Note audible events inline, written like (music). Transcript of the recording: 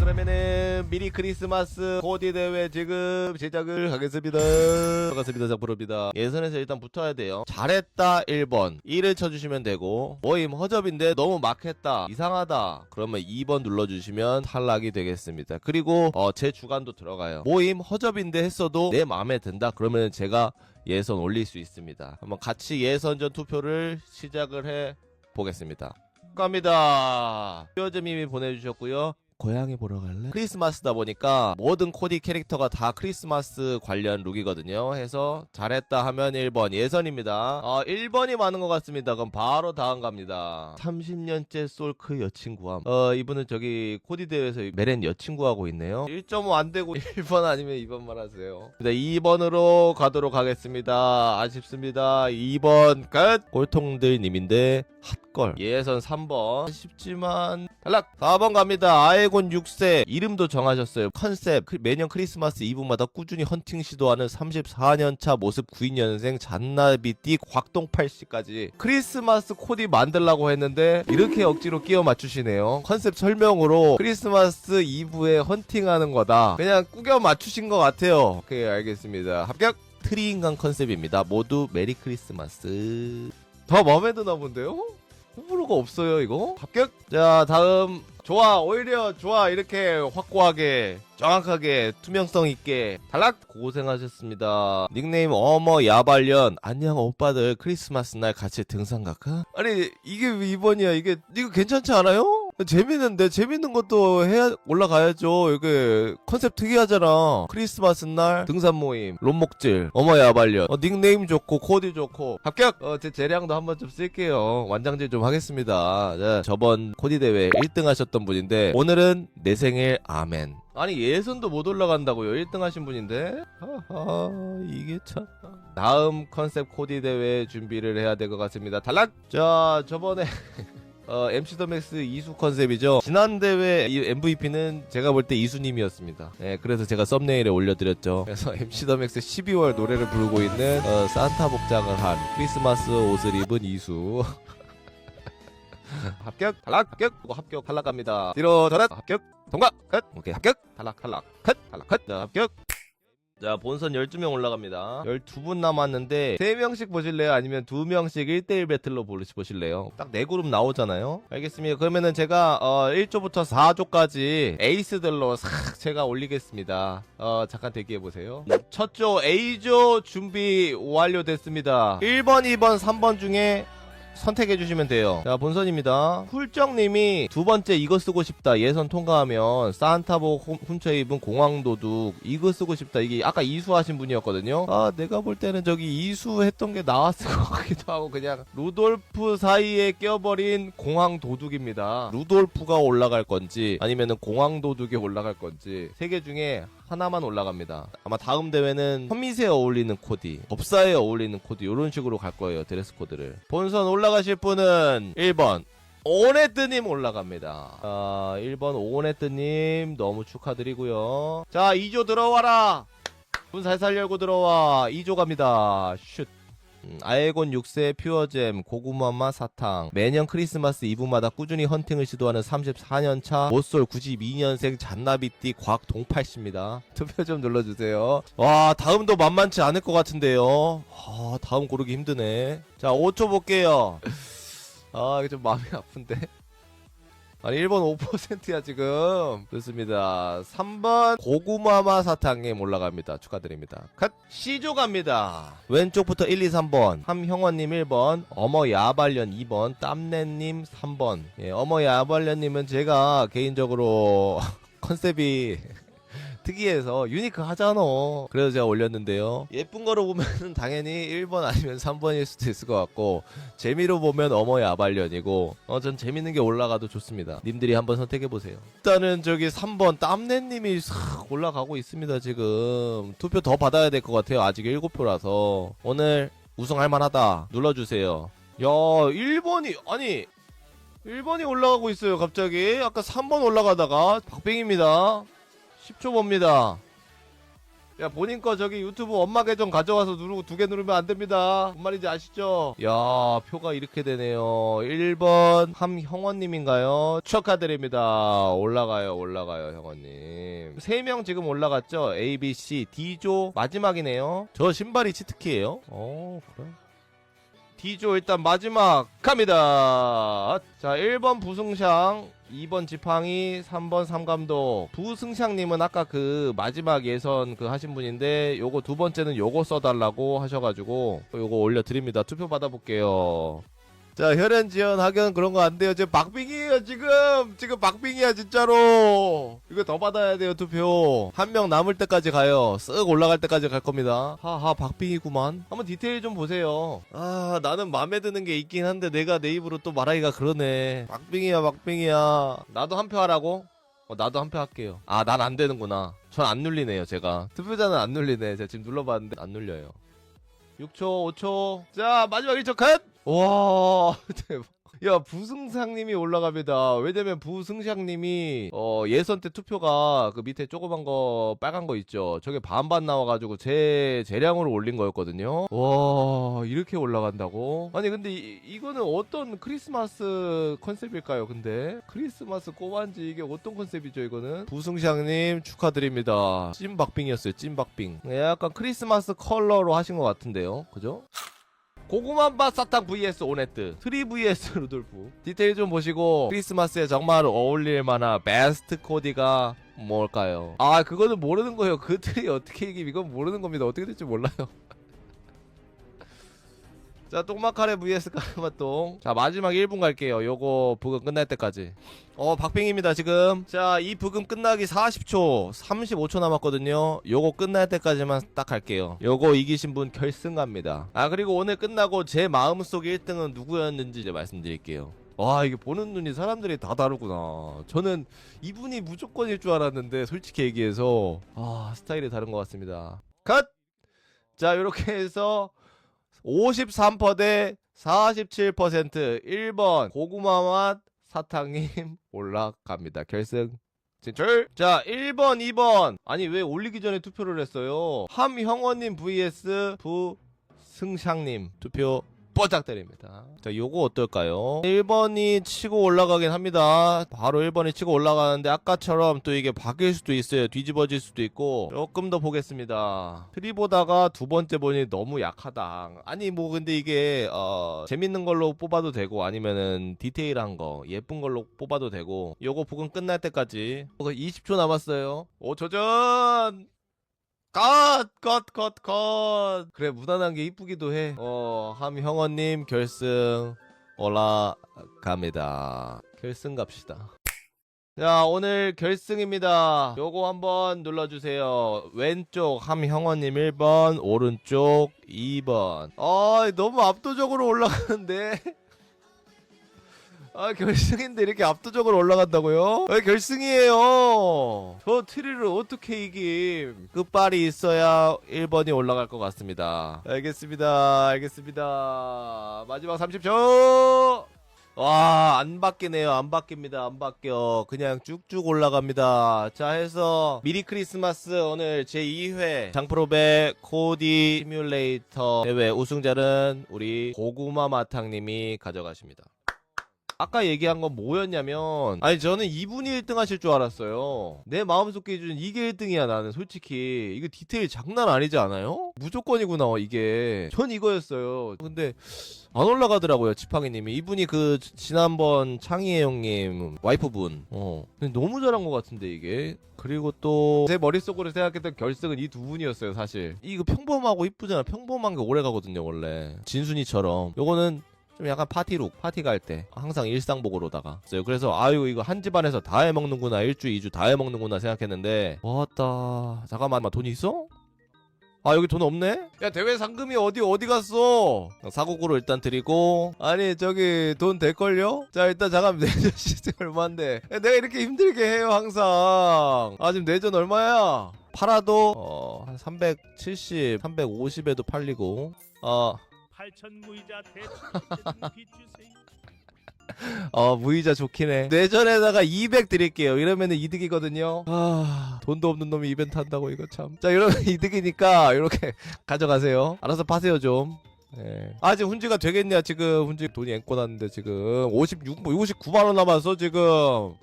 그러면은 미리 크리스마스 코디 대회 지금 제작을 하겠습니다. 반갑습니다. 장프로입니다. 예선에서 일단 붙어야 돼요. 잘했다 1번 1을 쳐주시면 되고 모임 허접인데 너무 막했다 이상하다 그러면 2번 눌러주시면 탈락이 되겠습니다. 그리고 어, 제 주관도 들어가요. 모임 허접인데 했어도 내 마음에 든다 그러면 제가 예선 올릴 수 있습니다. 한번 같이 예선전 투표를 시작을 해 보겠습니다. 갑니다. 뼈즈님이 보내주셨고요. 고양이 보러 갈래? 크리스마스다 보니까 모든 코디 캐릭터가 다 크리스마스 관련 룩이거든요. 해서 잘했다 하면 1번 예선입니다. 어, 1번이 많은 것 같습니다. 그럼 바로 다음 갑니다. 30년째 솔크 여친구함. 어, 이분은 저기 코디 대회에서 메렌 여친구하고 있네요. 1.5 안 되고 1번 아니면 2번만 하세요. 네, 2번으로 가도록 하겠습니다. 아쉽습니다. 2번 끝. 골통들 님인데 핫걸. 예선 3번. 쉽지만 탈락. 4번 갑니다. 아에곤 6세. 이름도 정하셨어요. 컨셉. 크- 매년 크리스마스 이브마다 꾸준히 헌팅 시도하는 34년차 모습 92년생 잔나비띠 곽동팔씨까지 크리스마스 코디 만들라고 했는데 이렇게 억지로 끼워 맞추시네요. 컨셉 설명으로 크리스마스 이브에 헌팅하는 거다. 그냥 꾸겨 맞추신 것 같아요. 오케이 알겠습니다. 합격. 트리인간 컨셉입니다. 모두 메리 크리스마스. 더 마음에 드나 본데요? 호불호가 없어요 이거? 합격? 자 다음. 좋아 오히려 좋아. 이렇게 확고하게 정확하게 투명성 있게. 탈락! 고생하셨습니다. 닉네임 어머 야발년. 안녕 오빠들. 크리스마스 날 같이 등산 갈까? 아니 이게 왜 2번이야. 이게 이거 괜찮지 않아요? 재밌는데 재밌는 것도 해야 올라가야죠. 이게 컨셉 특이하잖아. 크리스마스 날 등산 모임 롬목질 어머 야발년 어, 닉네임 좋고 코디 좋고. 합격! 어, 제 재량도 한번 좀 쓸게요. 완장질 좀 하겠습니다. 자, 저번 코디 대회 1등 하셨던 분인데 오늘은 내 생일 아멘. 아니 예선도 못 올라간다고요? 1등 하신 분인데? 하하 이게 참. 다음 컨셉 코디 대회 준비를 해야 될 것 같습니다. 탈락! 자 저번에 (laughs) 어, MC 더 맥스 이수 컨셉이죠. 지난 대회 이 MVP는 제가 볼 때 이수님이었습니다. 네, 그래서 제가 썸네일에 올려드렸죠. 그래서 (laughs) MC 더 맥스 12월 노래를 부르고 있는 어, 산타 복장을 한 크리스마스 옷을 입은 이수. (laughs) 합격, 탈락, 합격, 합격, 탈락 갑니다. 뒤로 전환, 합격, 통과, 끝. 오케이, 합격, 탈락, 탈락, 컷, 탈락, 컷. 자, 합격. 자, 본선 12명 올라갑니다. 12분 남았는데 3명씩 보실래요? 아니면 2명씩 1대1 배틀로 보실래요? 딱 4그룹 나오잖아요. 알겠습니다. 그러면은 제가 어, 1조부터 4조까지 에이스들로 싹 제가 올리겠습니다. 어, 잠깐 대기해 보세요. 첫 조 A조 준비 완료됐습니다. 1번, 2번, 3번 중에 선택해 주시면 돼요. 자, 본선입니다. 훌정님이 두 번째 이거 쓰고 싶다. 예선 통과하면 산타복 훔- 훔쳐 입은 공황도둑 이거 쓰고 싶다. 이게 아까 이수하신 분이었거든요. 아, 내가 볼 때는 저기 이수했던 게 나왔을 것 같기도 하고 그냥 루돌프 사이에 껴버린 공황도둑입니다. 루돌프가 올라갈 건지 아니면은 공황도둑이 올라갈 건지 세 개 중에 하나만 올라갑니다. 아마 다음 대회는 현미세에 어울리는 코디, 법사에 어울리는 코디 이런 식으로 갈 거예요. 드레스 코드를. 본선 올라가실 분은 1번 오네뜨님 올라갑니다. 아, 1번 오네뜨님 너무 축하드리고요. 자, 2조 들어와라. 문 살살 열고 들어와. 2조 갑니다. 슛. 음, 아에곤 6세 퓨어잼 고구마마 사탕. 매년 크리스마스 이브마다 꾸준히 헌팅을 시도하는 34년차 모쏠 92년생 잔나비띠 곽 동팔씨입니다. (laughs) 투표 좀 눌러주세요. 와 다음도 만만치 않을 것 같은데요. 아 다음 고르기 힘드네. 자 5초 볼게요. 아 이게 좀 마음이 아픈데 아니 1번 5%야 지금. 좋습니다. 3번 고구마마 사탕님 올라갑니다. 축하드립니다. 컷 C조 갑니다. 왼쪽부터 1, 2, 3번. 함형원님 1번. 어머 야발년 2번. 땀내님 3번. 예, 어머 야발년님은 제가 개인적으로 (laughs) 컨셉이 특이해서 유니크 하잖아. 그래서 제가 올렸는데요. 예쁜 거로 보면은 당연히 1번 아니면 3번일 수도 있을 것 같고 재미로 보면 어머 야발년이고 어 전 재밌는 게 올라가도 좋습니다. 님들이 한번 선택해 보세요. 일단은 저기 3번 땀내님이 싹 올라가고 있습니다. 지금 투표 더 받아야 될 것 같아요. 아직 7표라서 오늘 우승할 만하다. 눌러주세요. 야 1번이 아니 1번이 올라가고 있어요. 갑자기 아까 3번 올라가다가 박빙입니다. 10초 봅니다. 야 본인 거 저기 유튜브 엄마 계정 가져와서 누르고 두 개 누르면 안 됩니다. 뭔 말인지 아시죠? 야 표가 이렇게 되네요. 1번 함형원님인가요? 축하드립니다. 올라가요 올라가요 형원님. 3명 지금 올라갔죠? A, B, C, D조 마지막이네요. 저 신발이 치트키예요. 어 그래. D조 일단 마지막 갑니다. 자 1번 부승샹 2번 지팡이, 3번 삼감독. 부승샹님은 아까 그 마지막 예선 그 하신 분인데 요거 두 번째는 요거 써달라고 하셔가지고 요거 올려드립니다. 투표 받아볼게요. 자 혈연 지연 학연 그런 거 안 돼요. 지금 박빙이에요 지금 지금 박빙이야 진짜로. 이거 더 받아야 돼요 투표. 한 명 남을 때까지 가요. 쓱 올라갈 때까지 갈 겁니다. 하하 박빙이구만. 한번 디테일 좀 보세요. 아 나는 마음에 드는 게 있긴 한데 내가 내 입으로 또 말하기가 그러네. 박빙이야 박빙이야. 나도 한 표 하라고? 어, 나도 한 표 할게요. 아 난 안 되는구나. 전 안 눌리네요 제가. 투표자는 안 눌리네. 제가 지금 눌러봤는데 안 눌려요. 6초, 5초. 자, 마지막 1초 컷! 와, (laughs) 대박. 야, 부승상님이 올라갑니다. 왜냐면 부승상님이 어, 예선 때 투표가 그 밑에 조그만 거 빨간 거 있죠. 저게 반반 나와가지고 제 재량으로 올린 거였거든요. 와, 이렇게 올라간다고? 아니 근데 이, 이거는 어떤 크리스마스 컨셉일까요? 근데 크리스마스 꼬만지 이게 어떤 컨셉이죠? 이거는 부승상님 축하드립니다. 찐박빙이었어요. 찐박빙. 네, 약간 크리스마스 컬러로 하신 것 같은데요. 그죠? 고구마밥 사탕 vs 오네트 트리 vs (laughs) 루돌프. 디테일 좀 보시고 크리스마스에 정말 어울릴 만한 베스트 코디가 뭘까요? 아 그거는 모르는 거예요. 그 트리 어떻게 이김 이건 모르는 겁니다. 어떻게 될지 몰라요 (laughs) 자 똥마카레 vs 까르마똥. 자 마지막 1분 갈게요. 요거 부금 끝날 때까지. 어 박빙입니다 지금. 자 이 부금 끝나기 40초 35초 남았거든요. 요거 끝날 때까지만 딱 갈게요. 요거 이기신 분 결승 갑니다. 아 그리고 오늘 끝나고 제 마음속 1등은 누구였는지 이제 말씀드릴게요. 와 이게 보는 눈이 사람들이 다 다르구나. 저는 이분이 무조건일 줄 알았는데 솔직히 얘기해서 아 스타일이 다른 것 같습니다. 컷! 자 요렇게 해서 53%대 47% 1번 고구마 맛 사탕님 (laughs) 올라갑니다. 결승 진출. 자, 1번, 2번. 아니 왜 올리기 전에 투표를 했어요? 함형원님 vs 부승샹님 투표 뽀짝 때립니다. 자, 요거 어떨까요? 1번이 치고 올라가긴 합니다. 바로 1번이 치고 올라가는데 아까처럼 또 이게 바뀔 수도 있어요. 뒤집어질 수도 있고 조금 더 보겠습니다. 트리 보다가 두 번째 본이 너무 약하다. 아니 뭐 근데 이게 어 재밌는 걸로 뽑아도 되고 아니면은 디테일한 거 예쁜 걸로 뽑아도 되고 요거 부금 끝날 때까지 20초 남았어요. 5초 전 컷! 컷! 컷! 컷! 그래, 무난한 게 이쁘기도 해. 어, 함형원님 결승 올라갑니다. 결승 갑시다. 자, 오늘 결승입니다. 요거 한번 눌러주세요. 왼쪽 함형원님 1번, 오른쪽 2번. 아, 너무 압도적으로 올라가는데? (laughs) 아 결승인데 이렇게 압도적으로 올라간다고요? 아, 결승이에요. 저 트리를 어떻게 이김? 끝발이 있어야 1번이 올라갈 것 같습니다. 알겠습니다. 알겠습니다. 마지막 30초. 와, 안 바뀌네요. 안 바뀝니다. 안 바뀌어. 그냥 쭉쭉 올라갑니다. 자, 해서 미리 크리스마스 오늘 제2회 장프로백 코디 시뮬레이터 대회 우승자는 우리 고구마 마탕님이 가져가십니다. 아까 얘기한 건 뭐였냐면 아니 저는 이분이 1등 하실 줄 알았어요. 내 마음속 기준 이게 1등이야 나는 솔직히. 이거 디테일 장난 아니지 않아요? 무조건이구나 이게. 전 이거였어요. 근데 안 올라가더라고요 지팡이님이. 이분이 그 지- 지난번 창희애 형님 와이프분. 어. 근데 너무 잘한 것 같은데 이게. 그리고 또 제 머릿속으로 생각했던 결승은 이 두 분이었어요 사실. 이거 평범하고 이쁘잖아. 평범한 게 오래 가거든요 원래. 진순이처럼. 요거는 좀 약간 파티룩 파티 갈 때 항상 일상복으로다가. 그래서 아유 이거 한 집안에서 다 해먹는구나 일주 이주 다 해먹는구나 생각했는데 왔다 잠깐만 돈 있어? 아 여기 돈 없네? 야 대회 상금이 어디 어디 갔어? 사고구로 일단 드리고 아니 저기 돈 될걸요? 자 일단 잠깐 (laughs) 내전 시세 얼마인데 야, 내가 이렇게 힘들게 해요 항상 아 지금 내전 얼마야? 팔아도 어 한 370, 350에도 팔리고 어 8천 무이자 대출 (laughs) 비주세요. 어 무이자 좋긴 해. 뇌전에다가 200 드릴게요. 이러면은 이득이거든요. 아 돈도 없는 놈이 이벤트 한다고 이거 참자 이러면 (laughs) 이득이니까 이렇게 (laughs) 가져가세요. 알아서 파세요 좀. 예. 아 지금 훈지가 되겠냐? 지금 훈지 돈이 앵꼬 났는데 지금 56 59만 원 남았어 지금